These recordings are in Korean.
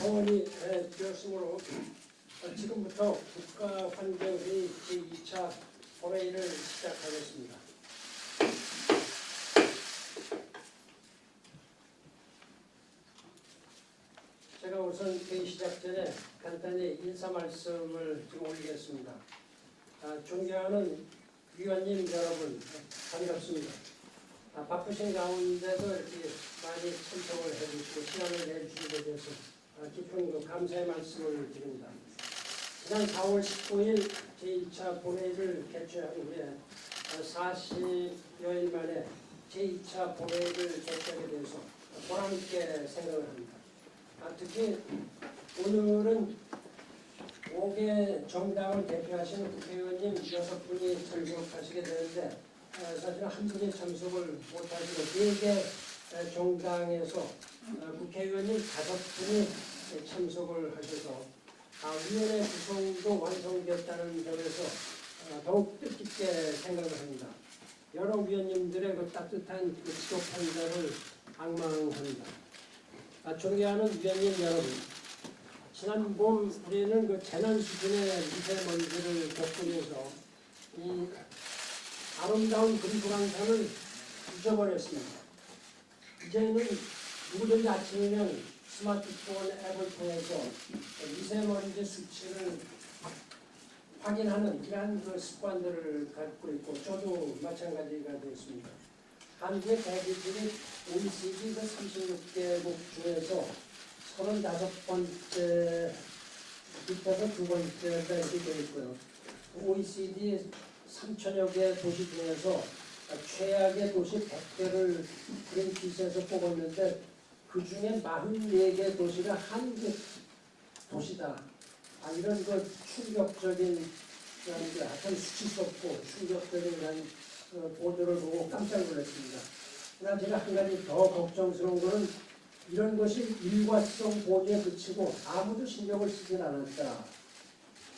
성원이 되었으므로 어, 지금부터 국가환경회의 제2차 본회의를 시작하겠습니다. 제가 우선 회의 시작 전에 간단히 인사 말씀을 좀 올리겠습니다. 아, 존경하는 위원님 여러분 반갑습니다. 아, 바쁘신 가운데도 이렇게 많이 참석을 해주시고 시간을 내주시게 돼서 아, 깊은 그 감사의 말씀을 드립니다. 지난 4월 19일 제2차 본회의를 개최한 후에 40여일 만에 제2차 본회의를 개최하게 돼서 보람있게 생각을 합니다. 아, 특히 오늘은 5개 정당을 대표하시는 국회의원님 6분이 참석하시게 되는데 아, 사실 한 분이 참석을 못하시고 4개 정당에서 어, 국회의원님 다섯 분이 참석을 하셔서 아, 위원회 구성도 완성됐다는 점에서 아, 더욱 뜻깊게 생각을 합니다. 여러 위원님들의 그 따뜻한 그 지도 판단을 악망합니다. 아, 존경하는 위원님 여러분, 지난 봄 우리는 그 재난 수준의 미세먼지를 겪으면서 이 아름다운 금수강산을 잊어버렸습니다. 이제는 누구든지 아침이면 스마트폰 앱을 통해서 미세먼지 수치를 확인하는 이러한 그 습관들을 갖고 있고 저도 마찬가지가 되었습니다. 한국의 대기질이 OECD 그 36개국 중에서 35번째 밑에서 두 번째가 이렇게 되어 있고요. OECD 3천여 개 도시 중에서 최악의 도시 100개를 그린피스에서 뽑았는데 그 중에 44개 도시가 한국 도시다. 아, 이런 그 충격적인 그런 그 하여튼 수치스럽고 충격적인 그런 어, 보도를 보고 깜짝 놀랐습니다. 그러나 제가 한 가지 더 걱정스러운 것은 이런 것이 일과성 보도에 그치고 아무도 신경을 쓰진 않았다.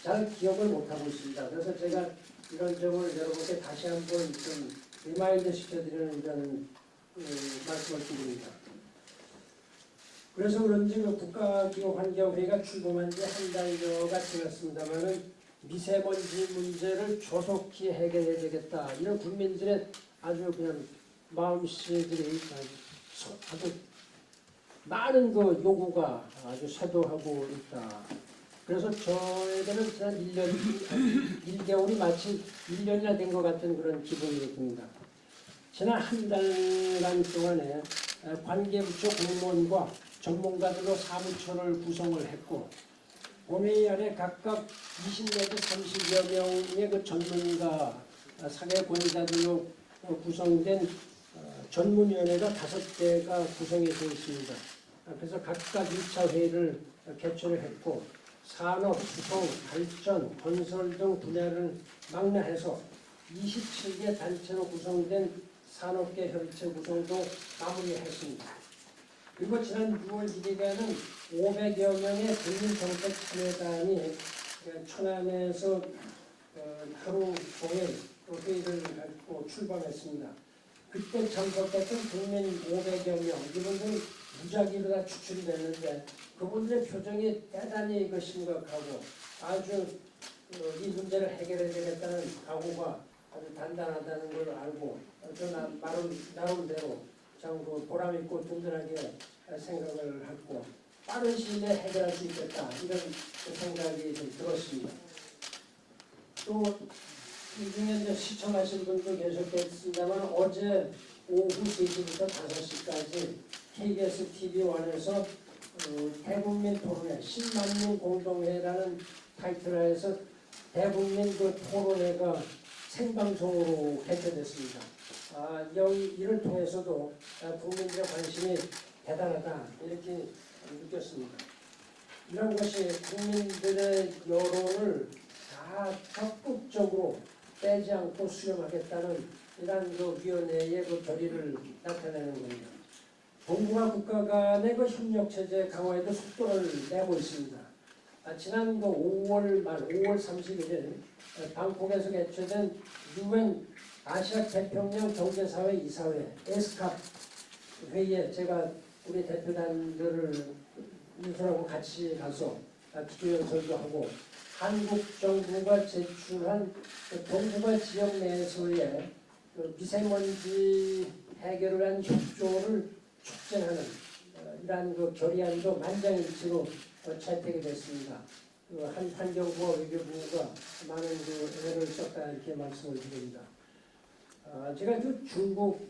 잘 기억을 못하고 있습니다. 그래서 제가 이런 점을 여러분께 다시 한번 좀 리마인드 시켜드리는 그 말씀을 드립니다. 그래서 그런지 그 국가기후환경회의가 출범한 지 한 달여가 지났습니다만은 미세먼지 문제를 조속히 해결해야 되겠다. 이런 국민들의 아주 그냥 마음씨들이 아주 많은 그 요구가 아주 쇄도하고 있다. 그래서 저에게는 지난 1년, 1개월이 마치 1년이나 된 것 같은 그런 기분이 듭니다. 지난 한 달간 동안에 관계부처 공무원과 전문가들로 사무처를 구성을 했고 본회의 안에 각각 20 내지 30여 명의 그 전문가 사회 권위자들로 구성된 어, 전문위원회가 다섯 개가 구성이 되어 있습니다. 그래서 각각 1차 회의를 개최를 했고 산업, 수송, 발전, 건설 등 분야를 망라해서 27개 단체로 구성된 산업계 협의체 구성도 마무리했습니다. 그리고 지난 6월 1일에는 500여 명의 국민정책 참여단이 천안에서 어, 하루 종일 또 회의를 갖고 출범했습니다. 그때 참석했던 국민 500여 명, 이분들 무작위로 다 추출이 됐는데 그분들의 표정이 대단히 그 심각하고 아주 어, 이 문제를 해결해야 되겠다는 각오가 아주 단단하다는 걸 알고 저는 나름, 나름대로 참 그 보람 있고 든든하게 생각을 하고 빠른 시일 내에 해결할 수 있겠다 이런 생각이 좀 들었습니다. 또 이 중에 시청하신 분도 계셨겠습니다만 어제 오후 3시부터 5시까지 KBS TV1에서 어, 대국민 토론회 10만 명 공동회라는 타이틀하에서 대국민 그 토론회가 생방송으로 개최됐습니다. 아, 여기 이를 통해서도 아, 국민들의 관심이 대단하다 이렇게 느꼈습니다. 이런 것이 국민들의 여론을 다 적극적으로 빼지 않고 수렴하겠다는 이러한 그 위원회의 그 결의를 나타내는 겁니다. 정부와 국가 간의 그 협력 체제 강화에도 속도를 내고 있습니다. 아, 지난 그 5월 말 5월 31일 방콕에서 개최된 유엔 아시아 태평양 경제사회 이사회 에스캅 회의에 제가 우리 대표단들을 인수하고 같이 가서 아, 기조연설도 하고 한국 정부가 제출한 그 동북아 지역 내에서의 그 미세먼지 해결을 위한 협조를 촉진하는 어, 이러한 그 결의안도 만장일치로 어, 채택이 됐습니다. 그 한, 환경부와 외교부가 많은 그 애를 썼다 이렇게 말씀을 드립니다. 아, 제가 그 중국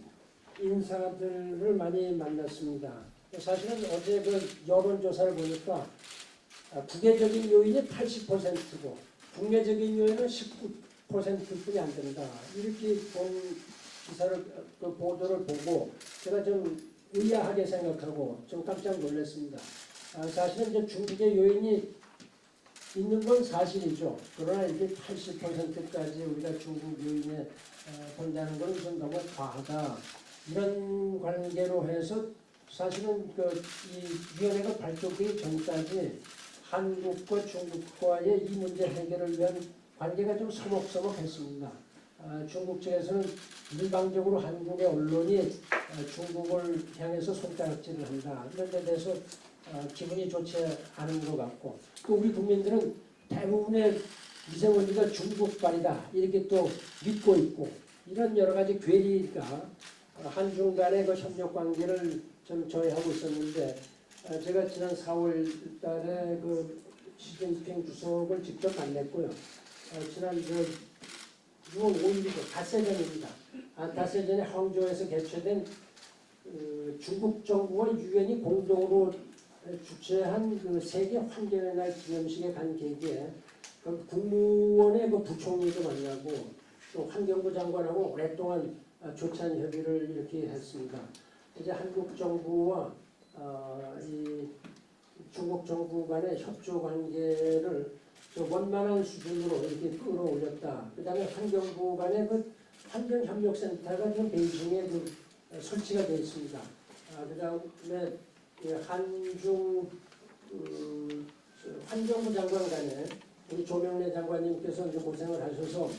인사들을 많이 만났습니다. 사실은 어제 그 여론조사를 보니까 아, 국외적인 요인이 80%고 국내적인 요인은 19%뿐이 안 된다. 이렇게 본 기사를 그 보도를 보고 제가 좀 의아하게 생각하고 좀 깜짝 놀랐습니다. 아, 사실은 이제 중국의 요인이 있는 건 사실이죠. 그러나 이게 80%까지 우리가 중국 요인에 어, 본다는 것은 좀 너무 과하다. 이런 관계로 해서 사실은 그 이 위원회가 발족되기 전까지 한국과 중국과의 이 문제 해결을 위한 관계가 좀 서먹서먹했습니다. 아, 중국 측에서는 일방적으로 한국의 언론이 아, 중국을 향해서 손가락질을 한다. 이런 데 대해서 아, 기분이 좋지 않은 것 같고 또 우리 국민들은 대부분의 미세먼지가 중국발이다 이렇게 또 믿고 있고 이런 여러 가지 괴리가 어, 한중 간의 그 협력 관계를 좀 저해하고 있었는데 어, 제가 지난 4월 달에 그 시진핑 주석을 직접 만났고요. 어, 지난 저 6월 5일이죠. 닷새 전입니다. 아, 닷새 전에 항저우에서 개최된 그 중국 정부와 유엔이 공동으로 주최한 그 세계 환경의 날 기념식에 간 계기에 그 국무원의 그 부총리도 만나고 또 환경부 장관하고 오랫동안 아, 조찬 협의를 이렇게 했습니다. 이제 한국 정부와 어, 이 중국 정부 간의 협조 관계를 좀 원만한 수준으로 이렇게 끌어올렸다. 그 다음에 환경부 간의 그 환경협력센터가 지금 베이징에 그 어, 설치가 되어 있습니다. 아, 그 다음에 이 한중 그, 저 환경부 장관 간에 우리 조명래 장관님께서 이제 고생을 하셔서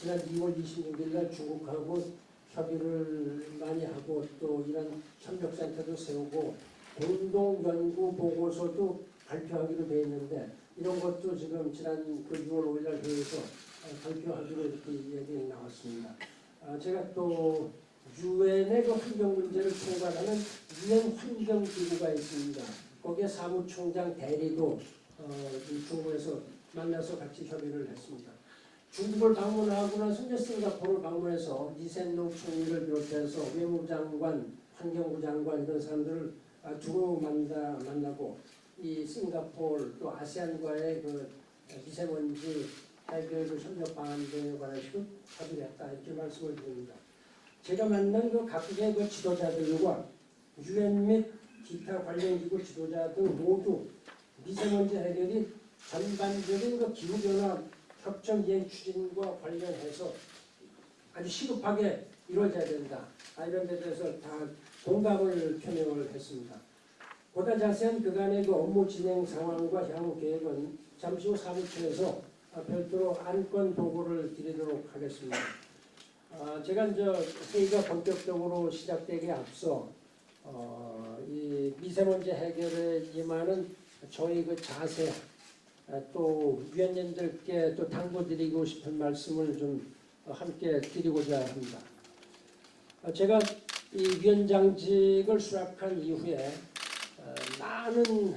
지난 2월 26일 날 중국하고 협의를 많이 하고 또 이런 협력센터도 세우고 공동 연구 보고서도 발표하기로 돼 있는데 이런 것도 지금 지난 그 6월 5일 날 회의에서 어, 발표하기로 이렇게 이야기 나왔습니다. 아, 제가 또 유엔의 그 환경 문제를 총괄하는 유엔 환경 기구가 있습니다. 거기에 사무총장 대리도 어, 이 중국에서 만나서 같이 협의를 했습니다. 중국을 방문하고 나서 이제 싱가포르를 방문해서 이센록 총리를 비롯해서 외무부 장관, 환경부 장관 이런 사람들을 아, 두루 만나, 만나고 이 싱가포르 또 아세안과의 그 미세먼지 해결 협력 방안 등에 관해서도 협의를 했다 이렇게 말씀을 드립니다. 제가 만난 그 각국의 그 지도자들과 유엔 및 기타 관련 기구 지도자 등 모두 미세먼지 해결이 전반적인 그 기후변화 협정 이행 추진과 관련해서 아주 시급하게 이루어져야 된다. 아, 이런 데 대해서 다 공감을 표명을 했습니다. 보다 자세한 그간의 그 업무 진행 상황과 향후 계획은 잠시 후 사무처에서 아, 별도로 안건 보고를 드리도록 하겠습니다. 아, 제가 이제 회의가 본격적으로 시작되기에 앞서 어, 이 미세먼지 해결에 임하는 저희 그 자세 아, 또 위원님들께 또 당부드리고 싶은 말씀을 좀 함께 드리고자 합니다. 아, 제가 이 위원장직을 수락한 이후에 어, 많은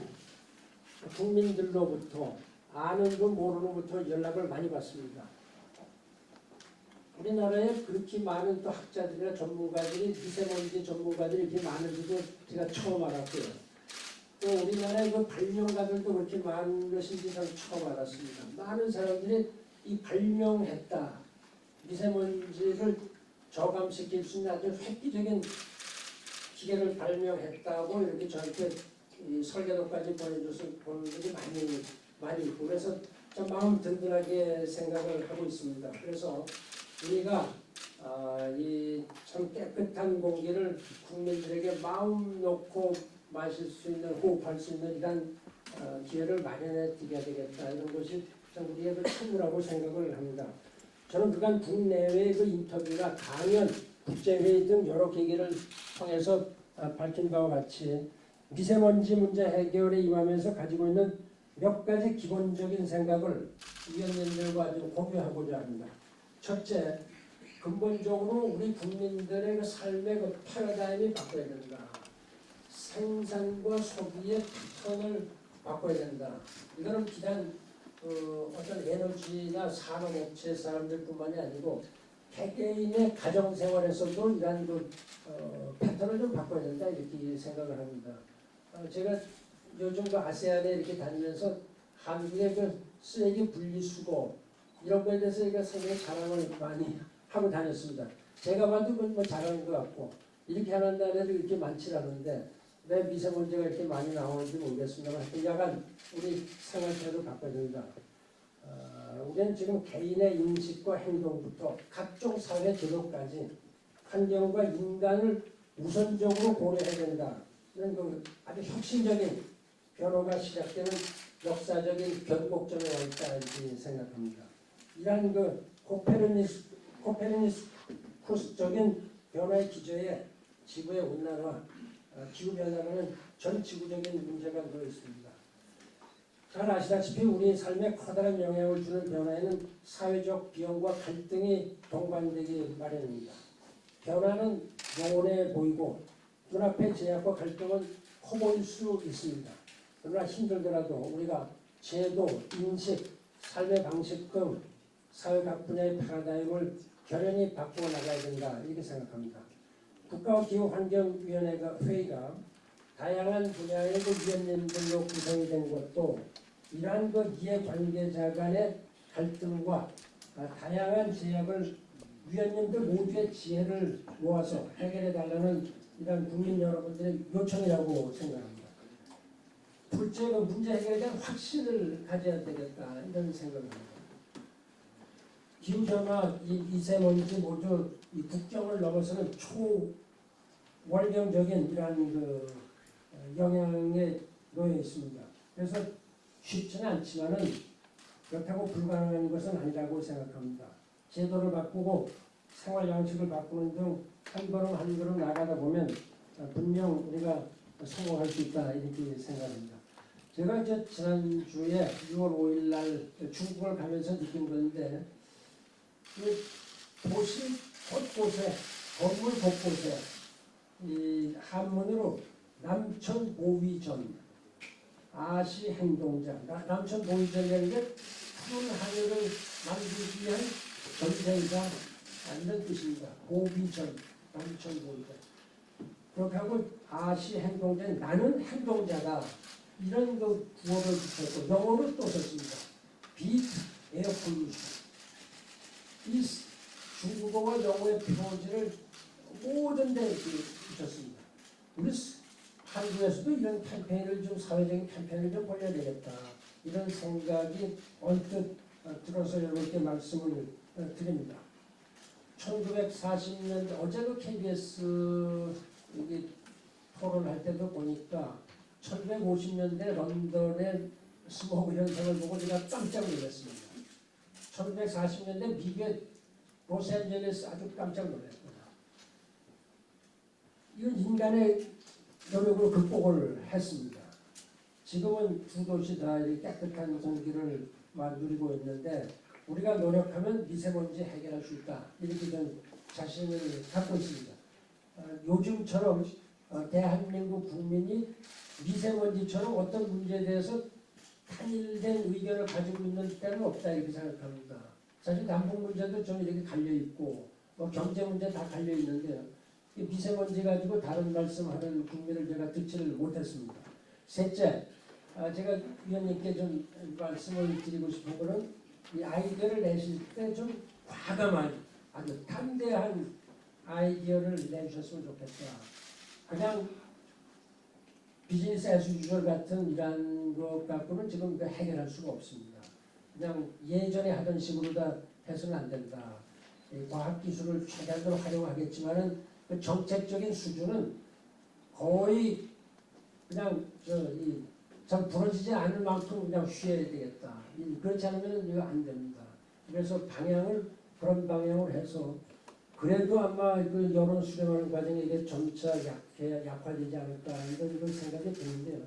국민들로부터 아는 분 모르는 부터 연락을 많이 받습니다. 우리나라에 그렇게 많은 또 학자들이나 전문가들이 미세먼지 전문가들이 이렇게 많은지도 제가 처음 알았고요. 또 우리나라에 그 발명가들도 그렇게 많은 것인지 저는 처음 알았습니다. 많은 사람들이 이 발명했다. 미세먼지를 저감시킬 수 있는 아주 획기적인 기계를 발명했다고 이렇게 저한테 이 설계도까지 보내줘서 보는 분이 많이 많이 있고 그래서 좀 마음 든든하게 생각을 하고 있습니다. 그래서 우리가 아, 이참 깨끗한 공기를 국민들에게 마음 놓고 마실 수 있는 호흡할 수 있는 이런 어, 기회를 마련해 드려야 되겠다 이런 것이 참그 책무라고 생각을 합니다. 저는 그간 국내외 그 인터뷰나 강연, 국제회의 등 여러 계기를 통해서 아, 밝힌 바와 같이 미세먼지 문제 해결에 임하면서 가지고 있는 몇 가지 기본적인 생각을 위원님들과 아주 공유하고자 합니다. 첫째, 근본적으로 우리 국민들의 그 삶의 그 패러다임이 바꿔야 된다. 생산과 소비의 패턴을 바꿔야 된다. 이거는 비단 어, 어떤 에너지나 산업업체 사람들뿐만이 아니고 개개인의 가정생활에서도 이러한 그 어, 패턴을 좀 바꿔야 된다 이렇게 생각을 합니다. 어, 제가 요즘 그 아세안에 이렇게 다니면서 한국의 그 쓰레기 분리수거 이런 거에 대해서 제가 상당히 자랑을 많이 하고 다녔습니다. 제가 봐도 그건 뭐 잘하는 것 같고 이렇게 하는 나라도 이렇게 많지 않은데 왜 미세먼지가 이렇게 많이 나오는지 모르겠습니다만 약간 우리 생활태도를 바꿔야 된다. 어, 우리는 지금 개인의 인식과 행동부터 각종 사회 제도까지 환경과 인간을 우선적으로 고려해야 된다. 이런 그 아주 혁신적인 변화가 시작되는 역사적인 변곡점에 와 있다 이렇게 생각합니다. 이러한 그 코페르니스 코페르니쿠스적인 변화의 기저에 지구의 온난화, 어, 기후 변화는 전 지구적인 문제가 들어 있습니다. 잘 아시다시피 우리 삶에 커다란 영향을 주는 변화에는 사회적 비용과 갈등이 동반되기 마련입니다. 변화는 영원해 보이고 눈앞의 제약과 갈등은 커 보일 수 있습니다. 그러나 힘들더라도 우리가 제도, 인식, 삶의 방식 등 사회 각 분야의 패러다임을 결연히 바꾸어 나가야 된다 이렇게 생각합니다. 국가기후환경위원회가 회의가 다양한 분야의 그 위원님들로 구성이 된 것도 이러한 그 이해 관계자 간의 갈등과 아, 다양한 제약을 위원님들 모두의 지혜를 모아서 해결해 달라는 이런 국민 여러분들의 요청이라고 생각합니다. 둘째, 그 문제 해결에 대한 확신을 가져야 되겠다 이런 생각을 합니다. 기후변화, 이 미세먼지 모두 이 국경을 넘어서는 초월경적인 이러한 그 어, 영향에 놓여 있습니다. 그래서 쉽지는 않지만은 그렇다고 불가능한 것은 아니라고 생각합니다. 제도를 바꾸고 생활 양식을 바꾸는 등 한 걸음 한 걸음 나가다 보면 어, 분명 우리가 성공할 수 있다 이렇게 생각합니다. 제가 이제 지난주에 6월 5일 날 중국을 가면서 느낀 건데 그 도시 곳곳에 건물 곳곳에 이 한문으로 남천 보위전 아시 행동자 나- 남천 보위전이라는 게 푸른 하늘을 만들기 위한 전쟁자 이런 뜻입니다. 보위전 남천 보위전 그렇게 하고 아시 행동자는 나는 행동자다 이런 그 구호를 붙였고 영어로 또 썼습니다. 빛 에어 폴루션 이 중국어와 영어의 표지를 모든 데 이렇게 붙였습니다. 우리 스- 한국에서도 이런 캠페인을 좀 사회적인 캠페인을 좀 벌여야 되겠다. 이런 생각이 언뜻 어, 들어서 여러분께 말씀을 어, 드립니다. 1940년대 어제 그 KBS 토론할 때도 보니까 1950년대 런던의 스모그 현상을 보고 제가 깜짝 놀랐습니다. 1940년대 미국의 로스앤젤레스 아주 깜짝 놀랐습니다. 이건 인간의 노력으로 극복을 했습니다. 지금은 두 도시 다 깨끗한 공기를 막 누리고 있는데 우리가 노력하면 미세먼지 해결할 수 있다. 이렇게 좀 자신을 갖고 있습니다. 어, 요즘처럼 어, 대한민국 국민이 미세먼지처럼 어떤 문제에 대해서 단일된 의견을 가지고 있는 때는 없다 이렇게 생각합니다. 사실 남북 문제도 좀 이렇게 갈려 있고 뭐 경제 문제 다 갈려 있는데요. 이 미세먼지 가지고 다른 말씀하는 국민을 제가 듣지를 못했습니다. 셋째, 아, 제가 위원님께 좀 말씀을 드리고 싶은 거는 이 아이디어를 내실 때 좀 과감한 아주 담대한 아이디어를 내주셨으면 좋겠다. 그냥 비즈니스 유절 같은 이런 것 갖고는 지금 그 해결할 수가 없습니다. 그냥 예전에 하던 식으로 다 해서는 안 된다. 이 과학 기술을 최대한으로 활용하겠지만은 그 정책적인 수준은 거의 그냥 저이 참 부러지지 않을 만큼 그냥 쉬어야 되겠다. 이- 그렇지 않으면 이거 안 됩니다. 그래서 방향을 그런 방향으로 해서 그래도 아마 그 여론 수렴하는 과정에 이게 점차 약해, 약화되지 않을까 이런, 이런 생각이 드는데요.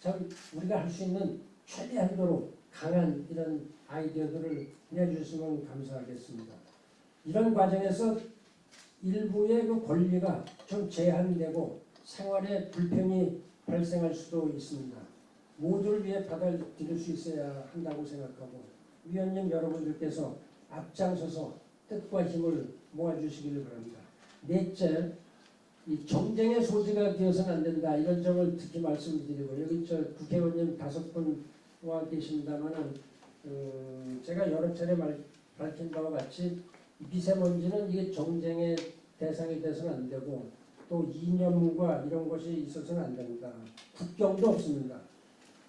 참 우리가 할 수 있는 최대한도로 강한 이런 아이디어들을 내주시면 감사하겠습니다. 이런 과정에서 일부의 그 권리가 좀 제한되고 생활에 불편이 발생할 수도 있습니다. 모두를 위해 받아들일 수 있어야 한다고 생각하고 위원님 여러분들께서 앞장서서 뜻과 힘을 모아주시기를 바랍니다. 넷째, 이 정쟁의 소지가 되어서는 안 된다 이런 점을 특히 말씀드리고 여기 저 국회의원님 다섯 분 와 계십니다만은 어, 제가 여러 차례 말, 밝힌 바와 같이 미세먼지는 이게 정쟁의 대상이 돼서는 안 되고 또 이념과 이런 것이 있어서는 안 됩니다. 국경도 없습니다.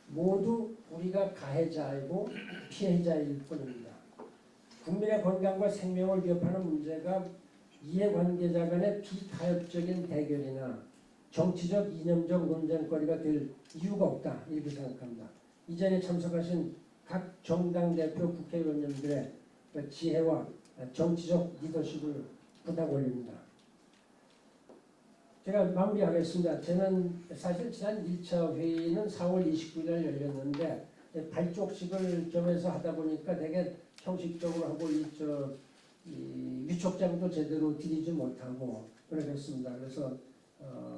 모두 우리가 가해자이고 피해자일 뿐입니다. 국민의 건강과 생명을 위협하는 문제가 이해관계자 간의 비타협적인 대결이나 정치적 이념적 논쟁거리가 될 이유가 없다 이렇게 생각합니다. 이 자리에 참석하신 각 정당 대표 국회의원님들의 그 지혜와 정치적 리더십을 부탁 올립니다. 제가 마무리하겠습니다. 저는 사실 지난 1차 회의는 4월 29일 날 열렸는데 발족식을 겸해서 하다 보니까 되게 형식적으로 하고 이 저 이 위촉장도 제대로 드리지 못하고 그러겠습니다. 그래서 어,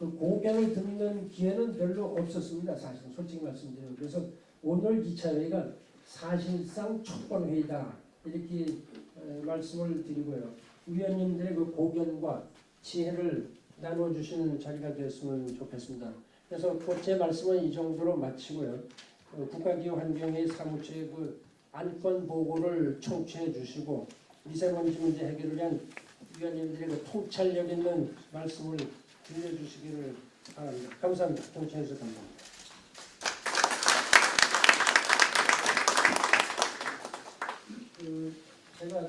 그 고견을 듣는 기회는 별로 없었습니다. 사실 솔직히 말씀드리면 그래서 오늘 2차 회의가 사실상 첫번 회의다 이렇게 에, 말씀을 드리고요. 위원님들의 그 고견과 지혜를 나눠주시는 자리가 되었으면 좋겠습니다. 그래서 제 말씀은 이 정도로 마치고요. 어, 국가기후환경의 사무처의 그 안건 보고를 청취해 주시고 미세먼지 문제 해결을 위한 위원님들의 그 통찰력 있는 말씀을 들려주시기를 바랍니다. 감사합니다. 청취해 주셔서 감사합니다. 그 제가